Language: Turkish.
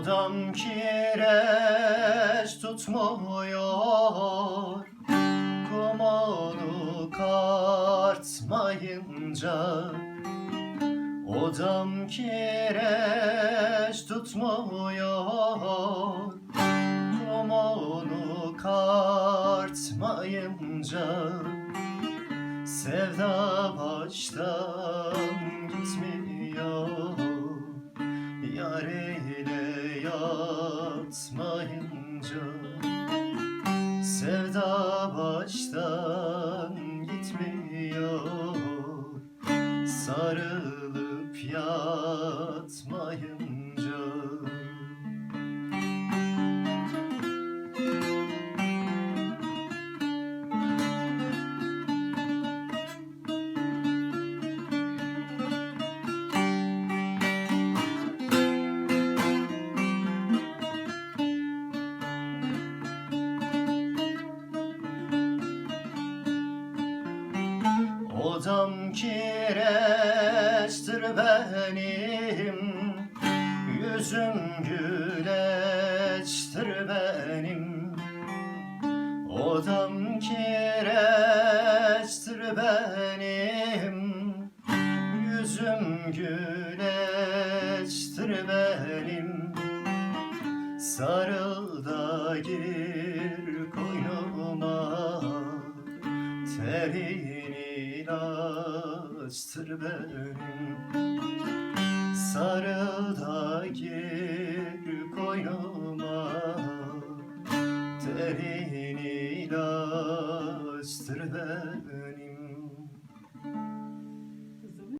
Odam kireç tutmuyor. Kumonu kartmayınca Odam kireç tutmuyor. Kumonu kartmayınca Sevda baştan gitmiyor yatmayınca Sevda baştan gitmiyor. Sarılıp yatmayınca Odam kireçtir benim Yüzüm güleçtir benim. Odam kireçtir benim Yüzüm güleçtir benim. Sarıl da gir koynuma Terin ilaçtır benim Sarıl da gir koynuma Terin ilaçtır benim